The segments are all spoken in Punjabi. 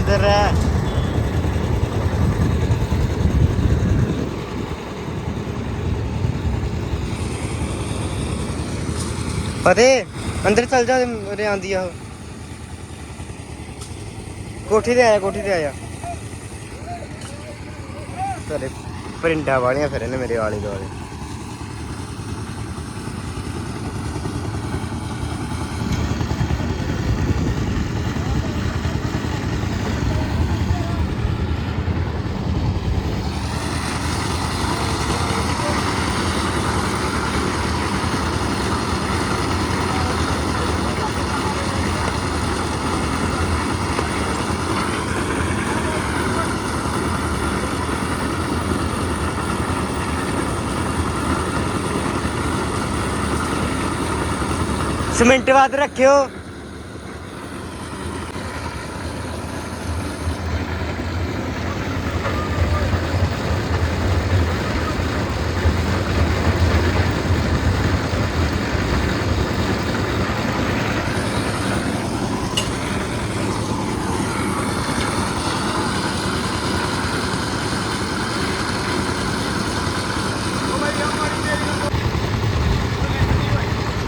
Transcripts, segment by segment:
ਮੰਦਰ ਹੈ। ਫਤਿਹ ਅੰਦਰ ਚੱਲ ਜਾ ਰੇ ਆਂਦੀ ਆ ਕੋਠੀ ਤੇ ਆਇਆ, ਕੋਠੀ ਤੇ ਆਇਆ। ਤੇਰੇ ਪਰਿੰਡਾ ਵਾਲੀਆਂ ਫਿਰ ਇਹਨੇ ਮੇਰੇ ਆਲੇ ਦੁਆਲੇ। ਮਿੰਟ ਬਾਅਦ ਰੱਖਿਓ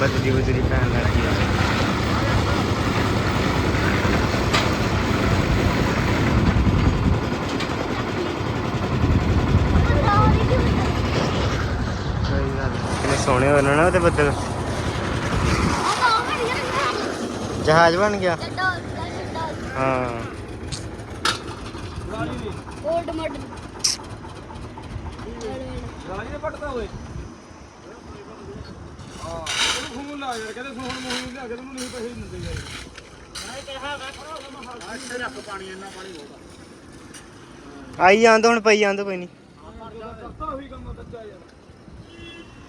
ਬਦਲੀ ਬਦਲੀ ਪੈਣ ਲੱਗੀ ਆ ਸਹੀ ਗੱਲ ਹੈ। ਕਿੰਨੇ ਸੋਹਣੇ ਨਾ ਉਹਦੇ ਬੱਦਲ। ਜਹਾਜ਼ ਬਣ ਗਿਆ। ਹਾਂ। ਓਲਡ ਮਾਡਲ ਰਾਜੀ ਨੇ ਪੱਟਦਾ ਓਏ ਹਾਂ ਉਹਨੂੰ ਫੋਨ ਲਾ ਯਾਰ ਕਹਿੰਦੇ ਫੋਨ ਮੋਹਨ ਲਿਆ ਕੇ ਤੈਨੂੰ ਨਹੀਂ ਪੈਸੇ ਦਿੰਦੇ ਯਾਰ ਆਈ ਜਾਂਦ, ਹੁਣ ਪਈ ਜਾਂਦ, ਕੋਈ ਨਹੀਂ। ਕਰਤਾ ਉਹੀ ਕੰਮ ਬੱਚਾ ਯਾਰ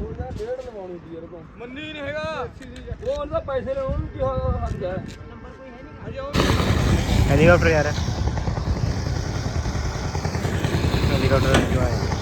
ਉਹ ਤਾਂ ਡੇਢ ਲਵਾਉਣੀ ਸੀ ਯਾਰ ਤੋਂ ਮੰਨੀ ਨਹੀਂ ਹੈਗਾ। ਉਹ ਉਹਦਾ ਪੈਸੇ ਲੈ ਉਹਨੂੰ ਕੀ ਜਾ। ਨੰਬਰ ਕੋਈ ਹੈ ਨਹੀਂ ਹਜੇ ਉਹ ਹੈਲੀਕਾਪਟਰ ਯਾਰ ਹੈਲੀਕਾਪਟਰ ਕਿਉਂ ਆਇਆ?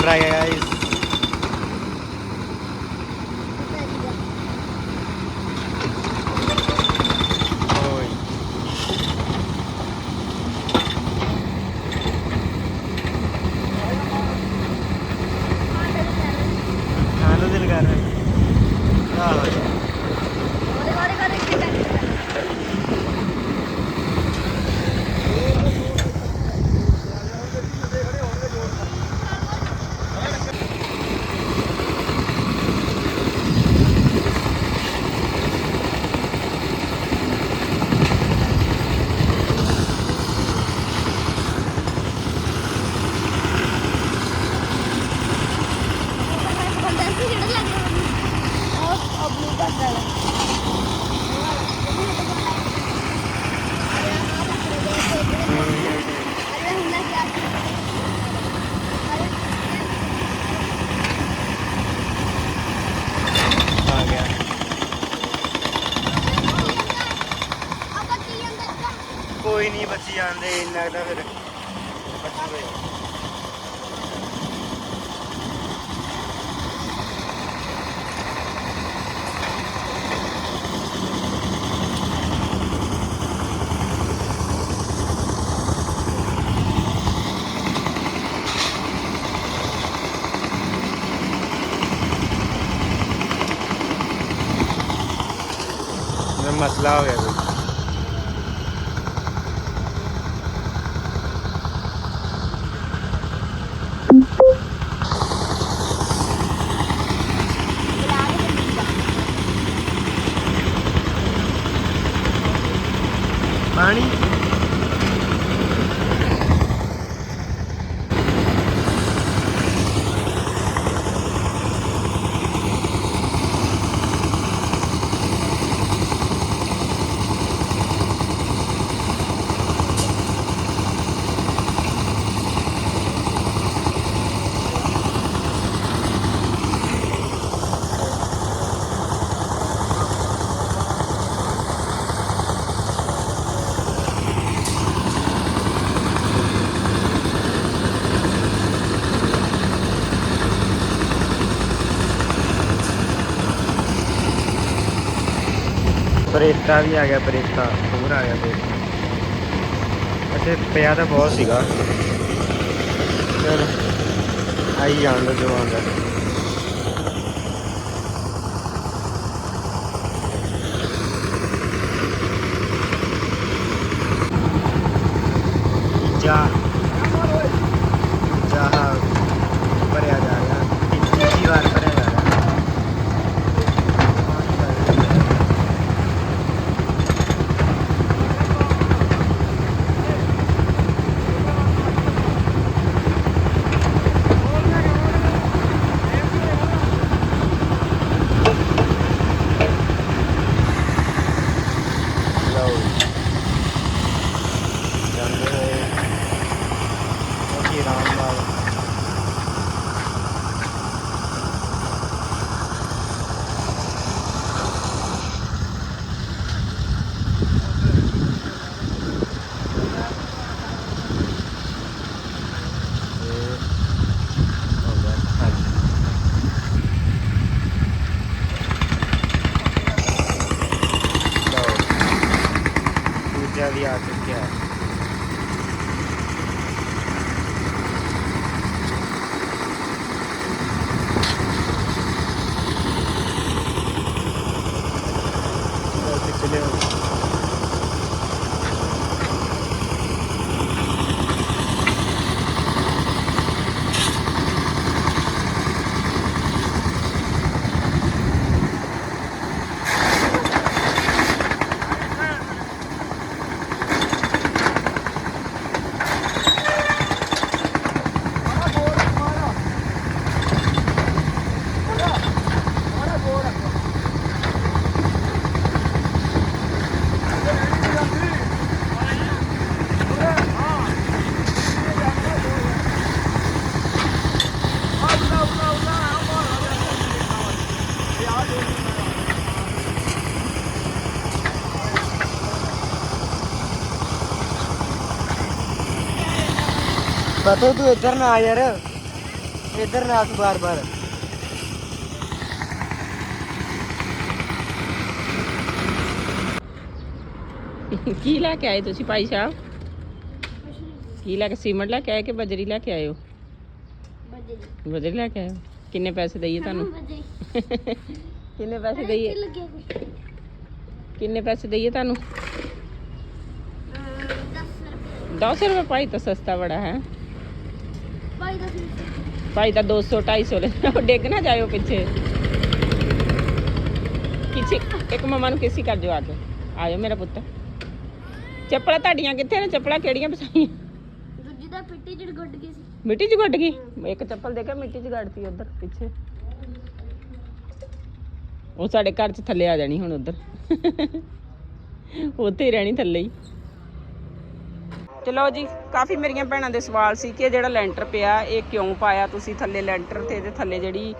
അഭിപ്രായ നല്ല കാരണം. ആ. kaynağı más larga, ਬਰੇਤਾ ਵੀ ਆ ਗਿਆ ਬਰੇਤਾ ਹੋਰ ਆ ਗਿਆ ਬਰੇਤਾ ਅੱਛੇ, ਪਿਆ ਤਾਂ ਬਹੁਤ ਸੀਗਾ। ਚਲ, ਆਈ ਜਾਣ ਦਾ ਪਤਾ ਤੂੰ ਇੱਧਰ ਨਾ ਆ ਯਾਰ। ਇੱਧਰ ਨਾ ਆ ਤੂੰ ਬਾਰ ਬਾਰ। ਕੀ ਲੈ ਕੇ ਆਏ ਤੁਸੀਂ ਭਾਈ ਸਾਹਿਬ? ਕੀ ਲੈ ਕੇ ਸੀਮੈਂਟ ਲੈ ਕੇ ਆਏ ਕਿ ਬਜਰੀ ਲੈ ਕੇ ਆਏ ਹੋ? ਬੱਜੇ ਬਜਰੀ ਲੈ ਕੇ ਆਏ ਹੋ? ਕਿੰਨੇ ਪੈਸੇ ਦਈਏ ਤੁਹਾਨੂੰ? ਕਿੰਨੇ ਪੈਸੇ ਦਈਏ? ਕਿੰਨੇ ਪੈਸੇ ਦਈਏ ਤੁਹਾਨੂੰ? 10 ਰੁਪਏ। 10 ਰੁਪਏ? ਭਾਈ ਤਾਂ ਸਸਤਾ ਬੜਾ ਹੈ। ਭਾਈ ਦਾ ਤਾਂ 200 250 ਲੈ ਉਹ ਡਿੱਗ ਨਾ ਜਾਇਓ ਪਿੱਛੇ। ਕਿਸੇ ਇੱਕ ਮਮਾ ਨੂੰ ਕਿਸੇ ਕਰ ਜੋ ਆ ਕੇ। ਆਇਓ ਮੇਰਾ ਪੁੱਤ। ਚੱਪਲਾਂ ਤੁਹਾਡੀਆਂ ਕਿੱਥੇ ਨੇ? ਚੱਪਲਾਂ ਕਿਹੜੀਆਂ ਪਸਾਈਆਂ ਦੂਜੀ ਦਾ ਪਿੱਟੀ ਜੜ ਗੁੱਡ ਗਈ ਸੀ। ਮਿੱਟੀ 'ਚ ਗੁੱਡ ਗਈ? ਇੱਕ ਚੱਪਲ ਦੇਖਿਆ ਮਿੱਟੀ 'ਚ ਗੜਤੀ ਉਧਰ ਪਿੱਛੇ। ਉਹ ਸਾਡੇ ਘਰ 'ਚ ਥੱਲੇ ਆ ਜਾਣੀ ਹੁਣ ਉਧਰ। ਉੱਥੇ ਹੀ ਰਹਿਣੀ ਥੱਲੇ ਹੀ। ਚਲੋ ਜੀ, ਕਾਫੀ ਮੇਰੀਆਂ ਭੈਣਾਂ ਦੇ ਸਵਾਲ ਸੀ ਕਿ ਇਹ ਜਿਹੜਾ ਲੈਂਟਰ ਪਿਆ, ਇਹ ਕਿਉਂ ਪਾਇਆ ਤੁਸੀਂ ਥੱਲੇ ਲੈਂਟਰ ਤੇ ਇਹਦੇ ਥੱਲੇ ਜਿਹੜੀ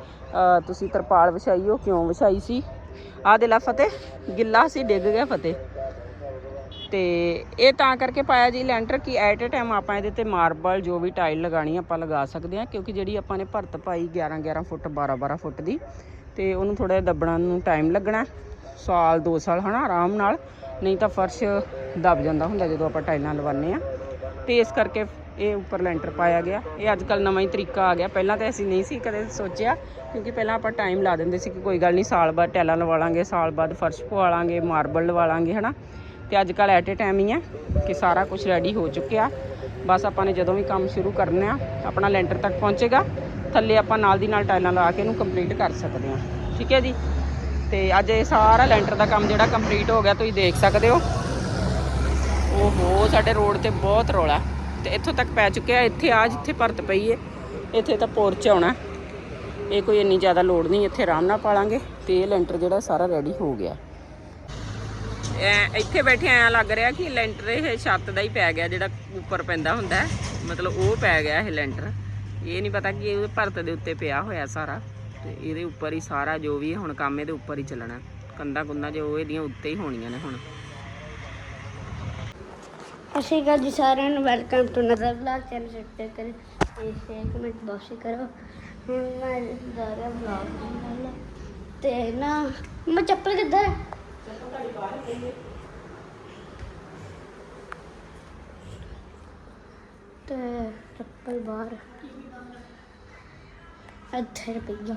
ਤੁਸੀਂ ਤਰਪਾਲ ਵਿਛਾਈ, ਉਹ ਕਿਉਂ ਵਿਛਾਈ ਸੀ? ਆਹ ਦੇ ਲਾ ਫਤਿਹ, ਗਿੱਲਾ ਸੀ, ਡਿੱਗ ਗਿਆ ਫਤਿਹ। ਤੇ ਇਹ ਤਾਂ ਕਰਕੇ ਪਾਇਆ ਜੀ ਲੈਂਟਰ ਕਿ ਐਟ ਅ ਟਾਈਮ ਆਪਾਂ ਇਹਦੇ ਤੇ ਮਾਰਬਲ ਜੋ ਵੀ ਟਾਈਲ ਲਗਾਣੀ ਆਪਾਂ ਲਗਾ ਸਕਦੇ ਹਾਂ, ਕਿਉਂਕਿ ਜਿਹੜੀ ਆਪਾਂ ਨੇ ਭਰਤ ਪਾਈ 11 11 ਫੁੱਟ 12 12 ਫੁੱਟ ਦੀ, ਤੇ ਉਹਨੂੰ ਥੋੜਾ ਜਿਹਾ ਦੱਬਣਾ ਨੂੰ ਟਾਈਮ ਲੱਗਣਾ, ਸਾਲ 2 ਸਾਲ ਹਨਾ, ਆਰਾਮ ਨਾਲ। ਨਹੀਂ ਤਾਂ ਫਰਸ਼ ਦਬ ਜਾਂਦਾ ਹੁੰਦਾ ਜਦੋਂ ਆਪਾਂ ਟਾਈਲਾਂ ਲਵਾਉਂਦੇ ਆ ਤੇ ਇਸ ਕਰਕੇ ਇਹ ਉੱਪਰ ਲੈਂਟਰ ਪਾਇਆ ਗਿਆ। ਇਹ ਅੱਜ ਕੱਲ ਨਵਾਂ ਹੀ ਤਰੀਕਾ ਆ ਗਿਆ। ਪਹਿਲਾਂ ਤਾਂ ਅਸੀਂ ਨਹੀਂ ਸੀ ਕਦੇ ਸੋਚਿਆ, ਕਿਉਂਕਿ ਪਹਿਲਾਂ ਆਪਾਂ ਟਾਈਮ ਲਾ ਦਿੰਦੇ ਸੀ ਕਿ ਕੋਈ ਗੱਲ ਨਹੀਂ, ਸਾਲ ਬਾਅਦ ਟੈਲਾਂ ਲਵਾ ਲਾਂਗੇ ਸਾਲ ਬਾਅਦ ਫਰਸ਼ ਪਵਾ ਲਾਂਗੇ ਮਾਰਬਲ ਲਵਾ ਲਾਂਗੇ ਹਨਾ? ਤੇ ਅੱਜ ਕੱਲ ਐਟ ਏ ਟਾਈਮ ਹੀ ਹੈ ਕਿ ਸਾਰਾ ਕੁਝ ਰੈਡੀ ਹੋ ਚੁੱਕਿਆ। ਬਸ ਆਪਾਂ ਨੇ ਜਦੋਂ ਵੀ ਕੰਮ ਸ਼ੁਰੂ ਕਰਨਾ ਆਪਣਾ ਲੈਂਟਰ ਤੱਕ ਪਹੁੰਚੇਗਾ। ਥੱਲੇ ਆਪਾਂ ਨਾਲ ਦੀ ਨਾਲ ਟਾਈਲਾਂ ਲਾ ਕੇ ਇਹਨੂੰ ਕੰਪਲੀਟ ਕਰ ਸਕਦੇ ਹਾਂ। ਠੀਕ ਹੈ ਜੀ? ਤੇ ਅੱਜ ਇਹ ਸਾਰਾ ਲੈਂਟਰ ਦਾ ਕੰਮ ਜਿਹੜਾ ਕੰਪਲੀਟ ਹੋ ਗਿਆ, ਤੁਸੀਂ ਦੇਖ ਸਕਦੇ ਹੋ। ਓਹੋ, ਸਾਡੇ ਰੋਡ ਤੇ ਬਹੁਤ ਰੌਲਾ। ਤੇ ਇੱਥੋਂ ਤੱਕ ਪੈ ਚੁੱਕਿਆ, ਇੱਥੇ ਆ ਜਿੱਥੇ ਭਰਤ ਪਈ ਏ, ਇੱਥੇ ਤਾਂ ਪੋਰਚ ਆਉਣਾ। ਇਹ ਕੋਈ ਇੰਨੀ ਜ਼ਿਆਦਾ ਲੋਡ ਨਹੀਂ, ਇੱਥੇ ਆਰਾਮ ਨਾਲ ਪਾਲਾਂਗੇ ਤੇ ਇਹ ਲੈਂਟਰ ਜਿਹੜਾ ਸਾਰਾ ਰੈਡੀ ਹੋ ਗਿਆ। ਐ, ਇੱਥੇ ਬੈਠੇ ਐ ਲੱਗ ਰਿਹਾ ਕਿ ਲੈਂਟਰ ਇਹ ਛੱਤ ਦਾ ਹੀ ਪੈ ਗਿਆ, ਜਿਹੜਾ ਉੱਪਰ ਪੈਂਦਾ ਹੁੰਦਾ। ਮਤਲਬ ਉਹ ਪੈ ਗਿਆ ਇਹ ਲੈਂਟਰ। ਇਹ ਨਹੀਂ ਪਤਾ ਕਿ ਇਹ ਭਰਤ ਦੇ ਉੱਤੇ ਪਿਆ ਹੋਇਆ ਸਾਰਾ। ਤੇ ਇਹਦੇ ਉੱਪਰ ਹੀ ਸਾਰਾ ਜੋ ਵੀ ਹੁਣ ਕੰਮ ਇਹਦੇ ਉੱਪਰ ਹੀ ਚੱਲਣਾ। ਕੰਦਾ ਕੁੰਦਾ ਜੋ ਇਹਦੀਆਂ ਉੱਤੇ ਹੀ ਹੋਣੀਆਂ ਨੇ ਹੁਣ। ਅਸੀਂ ਗੱਲ ਜੀ ਸਾਰਿਆਂ ਨੂੰ welcome to Nadar vlog channel subscribe ਕਰੇ ਇਸ ਇੱਕ ਮਿੰਟ ਬੌਸ਼ੀ ਕਰੋ ਹੁਣ ਮੈਂ ਜਾ ਰਿਹਾ ਤੇ ਨਾ, ਮੈਂ ਚੱਪਲ ਕਿੱਧਰ ਹੈ? ਤੇ ਚੱਪਲ ਬਾਹਰ ਇੱਥੇ ਪਈਆ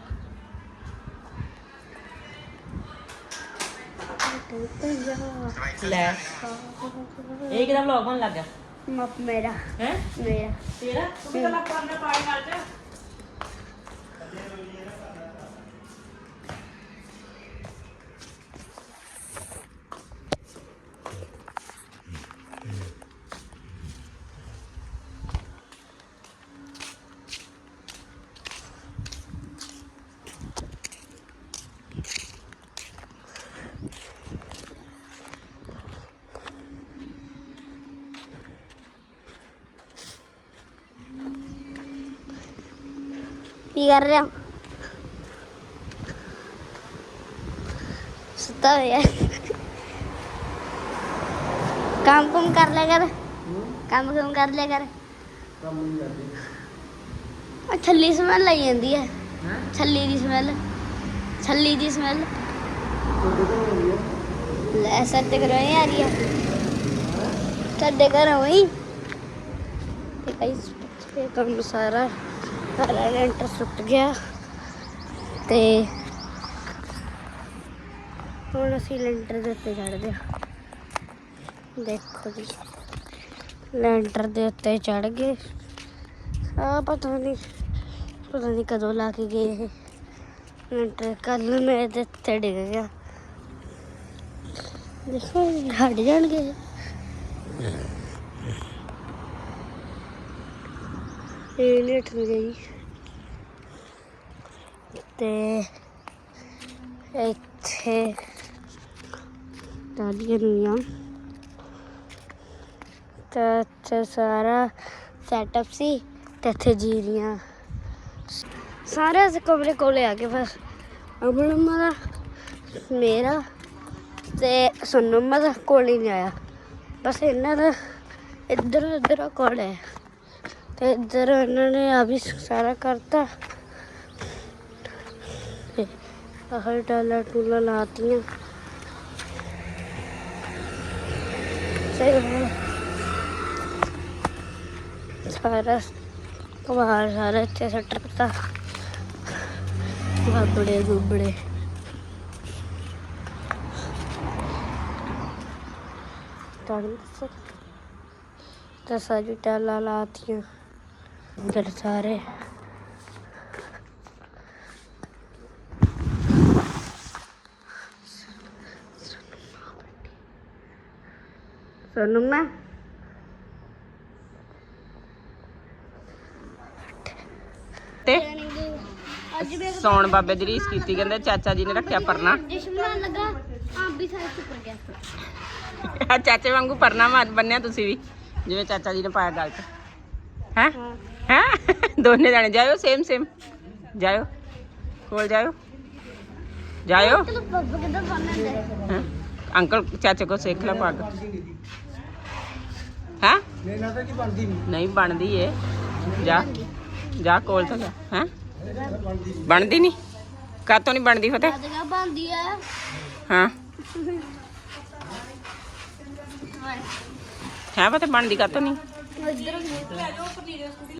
ਲੈ। ਇਹ ਕਿਹਦਾ ਵਲੌਗ ਬਣ ਲੱਗਾ ਮਪ ਮੇਰਾ। ਹੈ? ਮੇਰਾ। ਤੇਰਾ? ਤੂੰ ਤਾਂ ਲੱਗ ਪਾਣਾ ਪਾਣੀ ਨਾਲ ਚ। ਕੀ ਕਰ ਰਿਹਾ ਸੁੱਤਾ ਹੋਇਆ ਕੰਮ ਕੁਮ ਕਰ ਲਿਆ ਕਰ ਕੰਮ ਕੁਮ ਕਰ ਲਿਆ ਕਰ ਕੰਮ ਨਹੀਂ ਕਰਦੇ ਛੱਲੀ ਸਮੈਲ ਆਈ ਜਾਂਦੀ ਹੈ ਛੱਲੀ ਦੀ ਸਮੈਲ ਛੱਲੀ ਦੀ ਸਮੈਲ ਤੁਹਾਡੇ ਲੈ ਸਾਡੇ ਘਰੋਂ ਹੀ ਆ ਰਹੀ ਹੈ ਸਾਡੇ ਘਰੋਂ ਹੀ ਤੇ ਕਈ ਇਹ ਸਾਰਾ ਸਾਰਾ ਲੈਂਟਰ ਸੁੱਟ ਗਿਆ। ਤੇ ਹੁਣ ਅਸੀਂ ਲੈਂਟਰ ਦੇ ਉੱਤੇ ਚੜ੍ਹਦੇ ਹਾਂ। ਦੇਖੋ ਜੀ, ਲੈਂਟਰ ਦੇ ਉੱਤੇ ਚੜ੍ਹ ਗਏ। ਆ ਪਤਾ ਨਹੀਂ ਪਤਾ ਨਹੀਂ ਕਦੋਂ ਲਾ ਕੇ ਗਏ ਇਹ। ਲੈਂਟਰ ਕੱਲ ਮੇਰੇ ਦੇ ਡਿੱਗ ਗਿਆ। ਦੇਖੋ, ਹਟ ਜਾਣਗੇ। ਇਹ ਲੇਟ ਗਈ। ਤੇ ਇੱਥੇ ਤਾਲੀਆਂ ਨੂੰ ਤਾਂ ਇੱਥੇ ਸਾਰਾ ਸੈਟਅਪ ਸੀ ਤੇ ਇੱਥੇ ਜੀਰੀਆਂ। ਸਾਰੇ ਅਸੀਂ ਕਮਰੇ ਕੋਲੇ ਆ ਗਏ ਬਸ। ਅਮਨ ਮਾਰਾ ਮੇਰਾ ਤੇ ਸੁਣਨ ਮਾ ਕੋਲ ਹੀ ਨਹੀਂ ਆਇਆ। ਬਸ ਇਹਨਾਂ ਦਾ ਇੱਧਰ ਇੱਧਰ ਕੋਲ ਹੈ। ਇੱਧਰ ਇਹਨਾਂ ਨੇ ਆ ਵੀ ਸਾਰਾ ਕਰਤਾ। ਤੇ ਆਹ ਟਾਲਾ ਟੂਲਾ ਲਾਤੀਆਂ। ਸਾਰਾ ਕਮਾਲ ਸਾਰਾ ਇੱਥੇ ਸੱਟ ਪਤਾ ਬਾਬੜੇ ਗੁੱਬੜੇ। ਤਾਂ ਸਾਰੀ ਟਾਲਾ ਲਾਤੀਆਂ। ਸਾਰੇ। ਸੁਣੋ ਮੈਂ? ਤੇ ਅੱਜ ਵੀ ਸੌਣ ਬਾਬੇ ਦੀ ਰੀਸ ਕੀਤੀ ਕਹਿੰਦੇ ਚਾਚਾ ਜੀ ਨੇ ਰੱਖਿਆ ਪਰਨਾ। ਲੱਗਾ ਵੀ ਸਾਰੇ ਗਿਆ। ਆ ਚਾਚੇ ਵਾਂਗੂ ਪਰਨਾ ਮਾਰ ਬੰਨਿਆ ਤੁਸੀਂ ਵੀ ਜਿਵੇਂ ਚਾਚਾ ਜੀ ਨੇ ਪਾਇਆ ਗਲ 'ਚ ਹੈ। ਹਾਂ ਹੈ ਦੋਨੇ ਜਾਣੇ ਜਾਇਓ ਸੇਮ ਸੇਮ ਜਾਇਓ ਕੋਲ ਜਾਇਓ ਜਾਇਓ ਚਲੋ ਬੱਬ ਕਿੱਦਾਂ ਬਣਨ ਦੇ ਹੈਂ? ਅੰਕਲ ਚਾਚੇ ਕੋ ਸਿੱਖ ਲੈ ਪੱਗ ਹੈ ਮੇਰੇ ਨਾਲ ਤਾਂ ਕੀ ਬਣਦੀ ਨਹੀਂ ਨਹੀਂ ਬਣਦੀ ਏ ਜਾ ਜਾ ਕੋਲ ਤਾਂ ਜਾ ਹੈ ਬਣਦੀ